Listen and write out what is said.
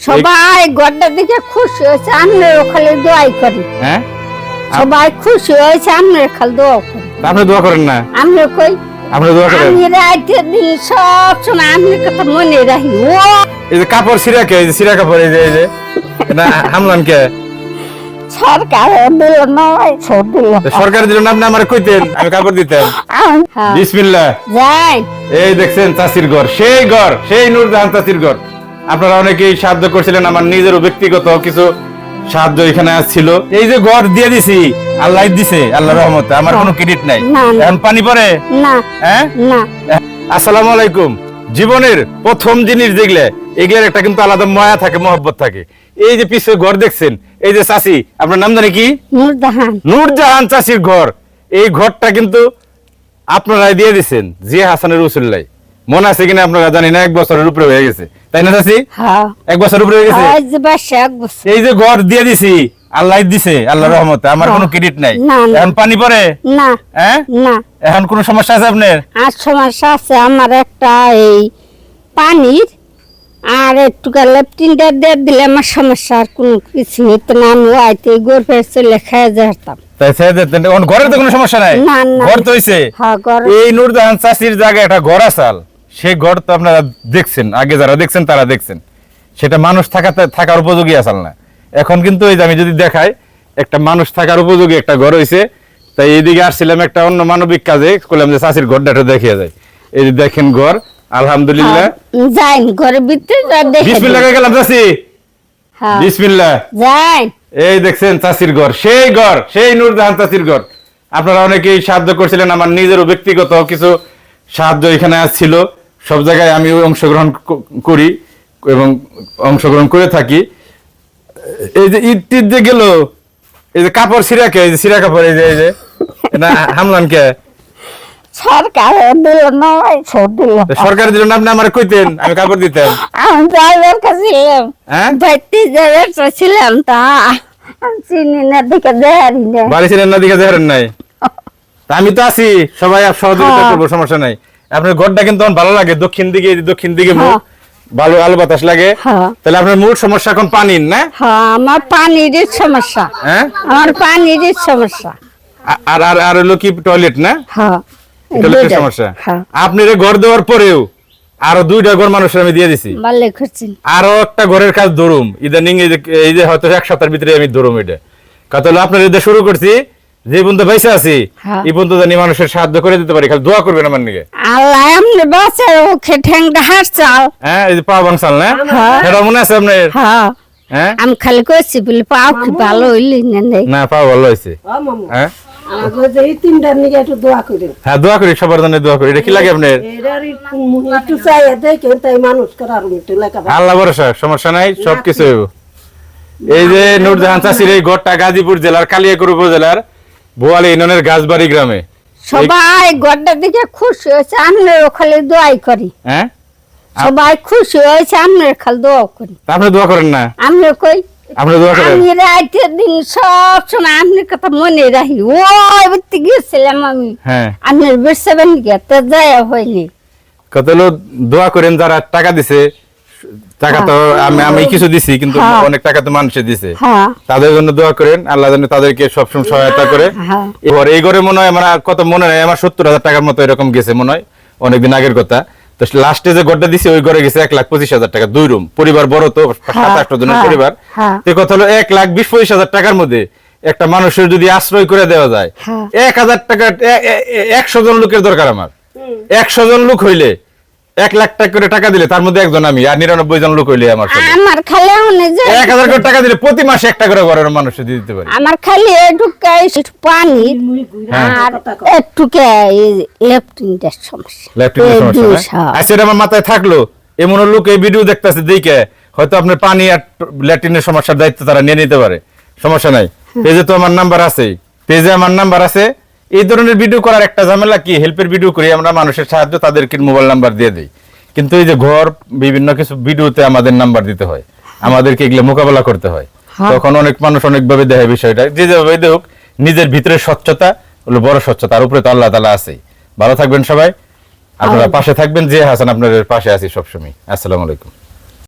সবাই গড্ডা দিকে খুশি হয়েছে আমরাও খালি দোয়াই করি। হ্যাঁ? সবাই খুশি হয়েছে আমরা খালি দোয়া করি। আপনি দোয়া করেন না? আমরা কই আপনি দোয়া করেন। আমি দিন সব সময় আমি কথা মনে রাখি। ও! এই যে কাপড় সিরা কে এই যে সিরা কাপড় এই যে এই যে হামলান কে? সরকার দিল নয় ছোট দিল সরকার দিল না আপনি আমার কইতেন আমি কাপড় দিতেন। বিসমিল্লাহ। যাই। এই দেখছেন চাষির ঘর সেই ঘর সেই নূরজাহান চাষির ঘর। আপনারা অনেকেই সাহায্য করছিলেন আমার নিজেরও ব্যক্তিগত কিছু সাহায্য এখানে ছিল। এই যে ঘর দিয়ে দিছি আল্লাহ দিছে আল্লাহ রহমতে আমার কোনো ক্রেডিট নাই। এখন পানি না। হ্যাঁ? আসসালামু আলাইকুম। জীবনের প্রথম জিনিস দেখলে এগুলোর একটা কিন্তু আলাদা মায়া থাকে মহব্বত থাকে। এই যে পিছনে ঘর দেখছেন এই যে চাষি আপনার নাম জানি কি? নূরজাহান। চাষির ঘর। এই ঘরটা কিন্তু আপনারাই দিয়ে দিচ্ছেন জিয়া হাসানের রসুল্লাই মনে আছে কিনা আপনারা জানি না এক বছরের উপরে হয়ে গেছে। তাই না চাষি হ্যাঁ। এক বছর উপরে হয়ে গেছে? বছর। এই যে ঘর দিয়ে দিছি আল্লাহ দিছে আল্লাহ রহমতে আমার কোনো ক্রেডিট নাই। এখন পানি পড়ে? না হ্যাঁ? না। এখন কোনো সমস্যা আছে আপনার? আর সমস্যা আছে আমার একটা এই পানির আর একটু লেপটিনটা দিয়ে দিলে আমার সমস্যা আর কোনো কিছু হতো না। আমি আইতে গর্ভে চলে খেয়ে যেতাম। ঘরের তো কোনো সমস্যা নাই। ঘর তো হইছে? হ্যাঁ এই নূরজাহান চাষির জায়গায় একটা ঘর আসাল সেই ঘর তো আপনারা দেখছেন আগে যারা দেখছেন তারা দেখছেন। সেটা মানুষ থাকাতে থাকার উপযোগী আসাল না। এখন কিন্তু এই যে আমি যদি দেখাই একটা মানুষ থাকার উপযোগী একটা ঘর হইছে তাই এইদিকে আসছিলাম একটা অন্য মানবিক কাজে করলাম যে চাষির ঘরটা একটু দেখিয়ে যায় এই যে দেখেন ঘর আলহামদুলিল্লাহ। যাই ঘরের ভিতরে বিসমিল্লাহ গেলাম চাষি? হ্যাঁ। বিসমিল্লাহ। যাই এই দেখছেন চাষির ঘর সেই ঘর সেই নূরজাহান চাষির ঘর। আপনারা অনেকেই সাহায্য করছিলেন আমার নিজেরও ব্যক্তিগত কিছু সাহায্য এখানে ছিল সব জায়গায় আমি অংশগ্রহণ করি এবং অংশগ্রহণ করে থাকি। এই যে ঈদ টিদ যে গেল এই যে কাপড় সিরা কে? এই যে সিরা কাপড় এই যে এই যে। এটা হামলান কে? সরকার দিল ছোট দিল সরকার দিল না আপনি আমার কইতেন আমি কাপড় দিতেন। আমি ড্রাইভার কাছে ছিলাম হ্যাঁ ড্রাইভার ছিলাম তা চিনি না দেয়ারি না বাড়ি ছিলেন না দিকে নাই। আমি তো আছি সবাই সহযোগিতা হ্যাঁ। করব সমস্যা নাই। আপনার ঘরটা কিন্তু আমার ভালো লাগে দক্ষিণ দিকে দক্ষিণ দিকে মুখ হ্যাঁ। ভালো আলো বাতাস লাগে। হ্যাঁ। তাহলে আপনার মূল সমস্যা এখন পানির না? হ্যাঁ আমার পানির সমস্যা। হ্যাঁ? আমার পানির সমস্যা। আর আর আর হলো কি টয়লেট না? হ্যাঁ। টয়লেটের সমস্যা। হ্যাঁ। আপনি ঘর দেওয়ার পরেও আরও দুইটা ঘর মানুষের আমি দিয়ে দিছি। আরও একটা ঘরের কাজ ধরুম। ইদানিং এই যে হয়তো এক সপ্তাহের ভিতরে আমি ধরুম এটা। কথা হলো আপনার শুরু করছি যে বন্ধু পয়সা আছি হ্যাঁ। এই বন্ধু জানি মানুষের সাহায্য করে দিতে পারি খালি দোয়া করবেন আমার নিকে আল্লাহ এমনি ওকে ঠ্যাংটা হ্যাঁ এই যে পা বাংসাল না? হ্যাঁ। সেটা মনে আছে আপনার? হ্যাঁ। হ্যাঁ? আমি খালি করছি বলে পাও কি ভালো হইলি না নেই? না পা ভালো মামু। হ্যাঁ? আমাকে যে এই তিনটার নিকে একটু দোয়া করেন হ্যাঁ দোয়া করি সবার জন্য দোয়া করি। এটা কি লাগে আপনার? এটার একটু চাই দেখেন তাই মানুষ করার একটু লেখা আল্লাহ ভরসা সমস্যা নাই সবকিছু এই যে নূরজাহান চাষির এই ঘরটা গাজীপুর জেলার কালিয়াকুর উপজেলার বোয়ালি ইউনিয়নের গাছবাড়ি গ্রামে। সবাই গড্ডা দিকে খুশি হয়েছে আমরাও খালি দোয়াই করি। হ্যাঁ? সবাই খুশি হয়েছে আমরা খালি দোয়া করি। আপনি দোয়া করেন না? আমরা কই? আপনি দোয়া করেন। আমি দিন সব সময় আপনার কথা মনে রাখি। ওই বাড়িতে গিয়েছিলাম আমি। হ্যাঁ। আপনার বেরসাবেন গিয়ে তো যায় হয়নি। কত দোয়া করেন যারা টাকা দিছে টাকা তো আমি আমি কিছু দিছি কিন্তু হ্যাঁ। অনেক টাকা তো মানুষে দিছে। হ্যাঁ। তাদের জন্য দোয়া করেন আল্লাহ যেন তাদেরকে সবসময় সহায়তা করে। হ্যাঁ। এবার এই ঘরে মনে হয় আমার কত মনে হয় আমার সত্তর হাজার টাকার মতো এরকম গেছে মনে হয় অনেকদিন আগের কথা। তো লাস্টে যে ঘরটা দিছে ওই ঘরে গেছে এক লাখ পঁচিশ হাজার টাকা দুই রুম। পরিবার বড় তো সাত আটটা জনের হ্যাঁ, পরিবার। হ্যাঁ। তো কথা হলো এক লাখ বিশ পঁচিশ হাজার টাকার মধ্যে একটা মানুষের যদি আশ্রয় করে দেওয়া যায় হ্যাঁ। এক হাজার টাকা একশো জন লোকের দরকার আমার। একশো জন লোক হইলে এক লাখ টাকা করে টাকা দিলে তার মধ্যে একজন আমি আর নিরানব্বই জন লোক হইলে আমার আমার খালি এক হাজার করে টাকা দিলে প্রতি মাসে একটা করে ঘরের মানুষে দিয়ে দিতে পারি। আমার খালি পানি হ্যাঁ। আর লেফটিনটার সমস্যা। সমস্যা? সব। আচ্ছা এটা আমার মাথায় থাকল। এমন লোক এই ভিডিও দেখতেছে দেখে হয়তো আপনার পানি আর ল্যাট্রিনের সমস্যার দায়িত্ব তারা নিয়ে নিতে পারে। সমস্যা নাই। পেজে তো আমার নাম্বার আছে পেজে আমার নাম্বার আছে এই ধরনের ভিডিও করার একটা ঝামেলা কি? হেল্পের ভিডিও করি আমরা মানুষের সাহায্য তাদেরকে মোবাইল নাম্বার দিয়ে দিই। কিন্তু এই যে ঘর বিভিন্ন কিছু ভিডিওতে আমাদের নাম্বার দিতে হয়। আমাদেরকে এগুলো মোকাবেলা করতে হয়। হ্যাঁ। তখন অনেক মানুষ অনেকভাবে দেখে বিষয়টা। যে যেভাবে দেখুক নিজের ভিতরে স্বচ্ছতা হলো বড় স্বচ্ছতা আর উপরে তো আল্লাহ তালা আছে ভালো থাকবেন সবাই। আপনারা পাশে থাকবেন। যে হাসান আপনাদের পাশে আছি সবসময়। আসসালামু আলাইকুম।